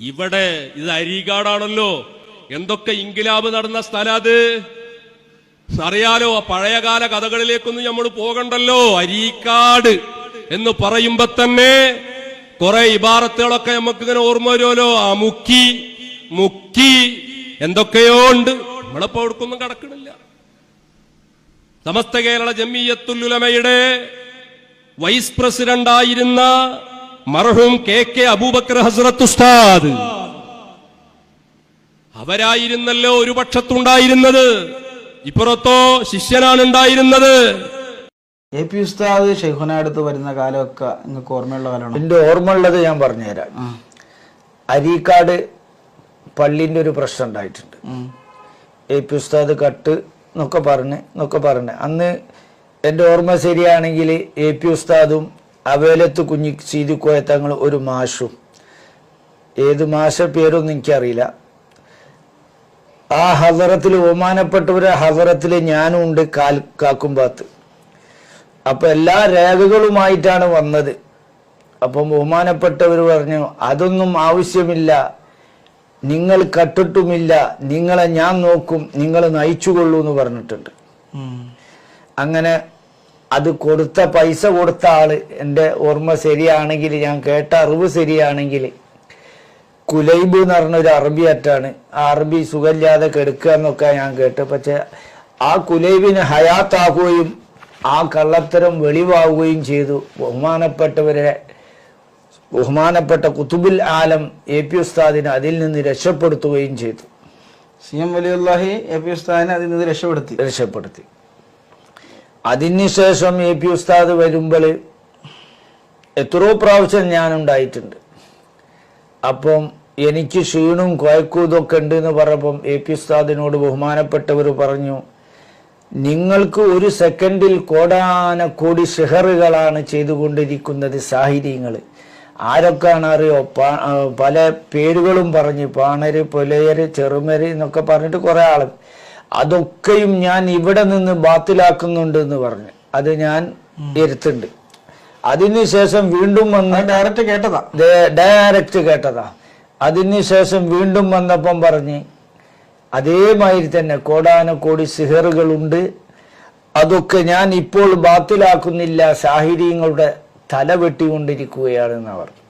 ഇവിടെ ഇത് അരീകാടാണല്ലോ. എന്തൊക്കെ ഇൻകിലാബ് നടന്ന സ്ഥല അത്? അറിയാലോ പഴയകാല കഥകളിലേക്കൊന്നും നമ്മൾ പോകണ്ടല്ലോ. അരീക്കാട് എന്ന് പറയുമ്പോ തന്നെ കുറെ ഇബാറത്തുകളൊക്കെ നമുക്ക് ഇങ്ങനെ ഓർമ്മ വരുമല്ലോ. ആ മുക്കി മുക്കി എന്തൊക്കെയോ ഉണ്ട്. നമ്മളിപ്പോ അവർക്കൊന്നും കടക്കണില്ല. സമസ്ത കേരള ജമ്മിയത്തുല്ലുലമയുടെ വൈസ് പ്രസിഡന്റ് ആയിരുന്ന മർഹൂം കെ കെ അബൂബക്കർ ഹസ്രത്ത് ഉസ്താദ്. അവരായിരുന്നല്ലോ ഒരു പക്ഷത്തുണ്ടായിരുന്നത്. ഇപ്പുറത്തോ ശിഷ്യനാണ് ഉണ്ടായിരുന്നത് എ പി ഉസ്താദ് ഷെയ്ഖുന അടുത്ത് വരുന്ന കാലമൊക്കെ നിങ്ങൾക്ക് ഓർമ്മയുള്ള കാലമാണ്? എന്റെ ഓർമ്മ ഉള്ളത് ഞാൻ പറഞ്ഞുതരാം. അരീക്കാട് പള്ളിന്റെ ഒരു പ്രശ്നം ഉണ്ടായിട്ടുണ്ട്. എ പി ഉസ്താദ് കട്ട് എന്നൊക്കെ പറഞ്ഞ് എന്നൊക്കെ പറഞ്ഞ്. അന്ന് എന്റെ ഓർമ്മ ശരിയാണെങ്കിൽ എ പി ഉസ്താദും അവേലത്ത് കുഞ്ഞി സീതിക്കോയത്തങ്ങൾ ഒരു മാഷും. ഏത് മാഷ പേരൊന്നും എനിക്കറിയില്ല. ആ ഹസറത്തിൽ ബഹുമാനപ്പെട്ടവരെ ഹസറത്തിൽ ഞാനും ഉണ്ട് കാൽ കാക്കുംപാത്ത് അപ്പൊ എല്ലാ രേഖകളുമായിട്ടാണ് വന്നത്. അപ്പം ബഹുമാനപ്പെട്ടവർ പറഞ്ഞു അതൊന്നും ആവശ്യമില്ല. നിങ്ങൾ കട്ടിട്ടുമില്ല. നിങ്ങളെ ഞാൻ നോക്കും. നിങ്ങൾ നയിച്ചുകൊള്ളൂ എന്ന് പറഞ്ഞിട്ടുണ്ട്. അങ്ങനെ അത് കൊടുത്ത പൈസ കൊടുത്ത ആൾ. എന്റെ ഓർമ്മ ശരിയാണെങ്കിൽ ഞാൻ കേട്ട അറിവ് ശരിയാണെങ്കിൽ കുലൈബ് എന്ന് പറഞ്ഞ ഒരു അറബി അറ്റാണ്. ആ അറബി സുഖമില്ലാതെ കെടുക്കുക എന്നൊക്കെ ഞാൻ കേട്ടു. പക്ഷെ ആ കുലൈബിന് ഹയാത്താകുകയും ആ കള്ളത്തരം വെളിവാകുകയും ചെയ്തു. ബഹുമാനപ്പെട്ടവരെ ബഹുമാനപ്പെട്ട കുത്തുബുൽ ആലം എ പി ഉസ്താദിനെ അതിൽ നിന്ന് രക്ഷപ്പെടുത്തുകയും ചെയ്തു. സി എം വലിയുല്ലാഹി എ പി ഉസ്താദിനെ അതിൽ നിന്ന് രക്ഷപ്പെടുത്തി. രക്ഷപ്പെടുത്തി. അതിനുശേഷം എ പി ഉസ്താദ് വരുമ്പോൾ എത്രയോ പ്രാവശ്യം ഞാനുണ്ടായിട്ടുണ്ട്. അപ്പം എനിക്ക് ക്ഷീണും കുഴക്കും ഇതൊക്കെ ഉണ്ട് എന്ന് പറഞ്ഞപ്പം എ പി ഉസ്താദിനോട് ബഹുമാനപ്പെട്ടവർ പറഞ്ഞു നിങ്ങൾക്ക് ഒരു സെക്കൻഡിൽ കോടാനക്കോടി ഷെഹറുകളാണ് ചെയ്തുകൊണ്ടിരിക്കുന്നത് സാഹിര്യങ്ങൾ ആരൊക്കെയാണ് അറിയോ? പല പേരുകളും പറഞ്ഞ് പാണര് പുലയര് ചെറുമര് എന്നൊക്കെ പറഞ്ഞിട്ട് കുറേ ആൾ. അതൊക്കെയും ഞാൻ ഇവിടെ നിന്ന് ബാത്തിലാക്കുന്നുണ്ട് എന്ന് പറഞ്ഞു. അത് ഞാൻ ഇരുത്തുണ്ട് അതിനുശേഷം വീണ്ടും വന്ന് ഡയറക്റ്റ് കേട്ടതാ. ഡയറക്റ്റ് കേട്ടതാ. അതിനുശേഷം വീണ്ടും വന്നപ്പം പറഞ്ഞ് അതേമാതിരി തന്നെ കോടാനക്കോടി സിഹറുകളുണ്ട്. അതൊക്കെ ഞാൻ ഇപ്പോൾ ബാത്തിലാക്കുന്നില്ല. സാഹിര്യങ്ങളുടെ തല വെട്ടിക്കൊണ്ടിരിക്കുകയാണെന്ന് പറഞ്ഞു